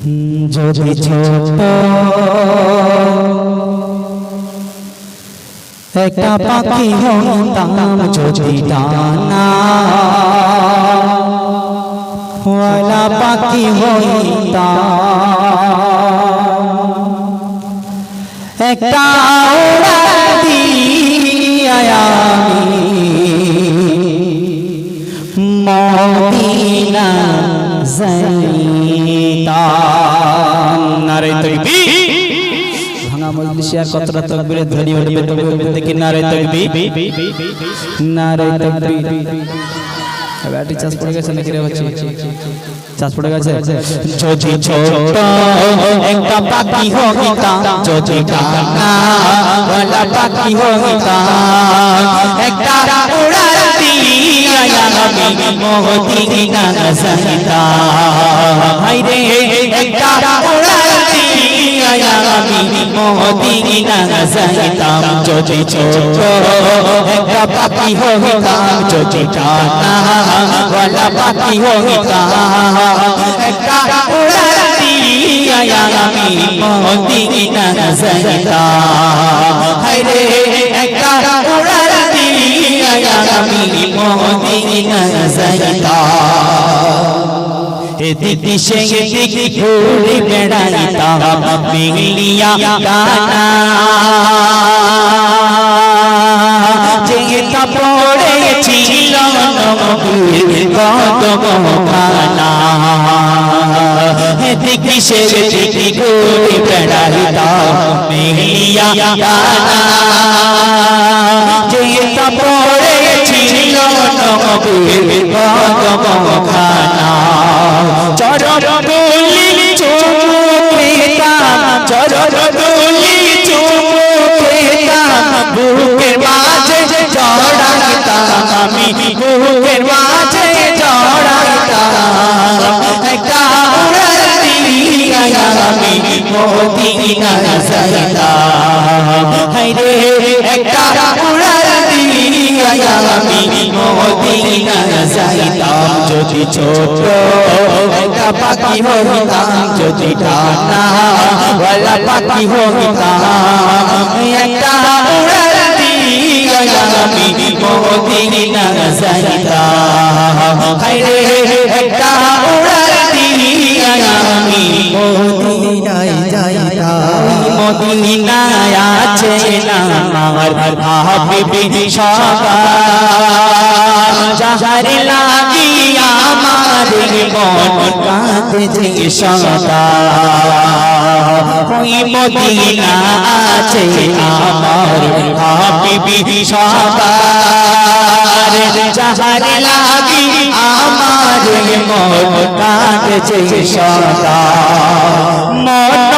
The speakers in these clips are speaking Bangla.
যদি ছোট একটা পাখি হতাম যদি ডানা ওয়ালা পাখি হইতাম একটা আয়ামি মদিনা নারে তাকবীর। ভাঙা মজলিসে আর কতটা তাকবীরে ধ্বনি উঠবে তবে উঠবে দেখি নারে তাকবীর? নারে তাকবীর। ব্যাটারি চার্জ পড়ে গেছে নাকি রে হচ্ছে চার্জ পড়ে গেছে? যদি ছোট একটা পাখি হইতা যদি ডানা ওয়ালা পাখি হইতা একটা উড়াতি আয়ামি মদিনা যাইতা হাইরে একটা উড়াতি আয়ামি মদিনা যাইতাম যদি ছোট একটা পাখি হইতাম, যদি ডানা ওয়ালা পাখি হইতাম। একটা আয়ামি মদিনা যাইতাম এদিকে সেদিকে ঘুরে বেড়াইতাম মিলিয়া গানা যেটা পড়েছিল কদম খানা এদিকে সেদিকে ঘুরে বেড়াইতাম মিলিয়া গানা যেটা পড়েছিল খানা মদিনা যাইতাম হাইরে একটা উড়াতি আমি মদিনা যাইতাম যদি ছোট, একটা পাখি হইতাম যদি ডানা, ওয়ালা পাখি হইতাম। একটা উড়াতি আমি মদিনা যাইতাম মদিনায় আছে আমার হাবিবি সদা যাহার লাগি আমার মন মদিনা আছে আমার হাবিবি আমার মন কাঁদছে সদা। মন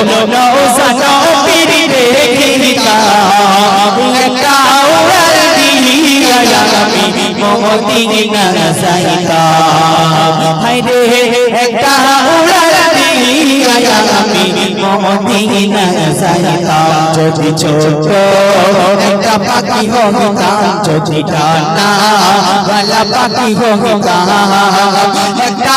বলো পিরি দেখিতাম একটা দিয়া আমি মদিনা যাইতাম হাইরে একটা দিয়া আমি মদিনা যাইতাম যদি ছোট, একটা পাখি হইতাম যদি ডানা ওয়ালা পাখি হইতাম একটা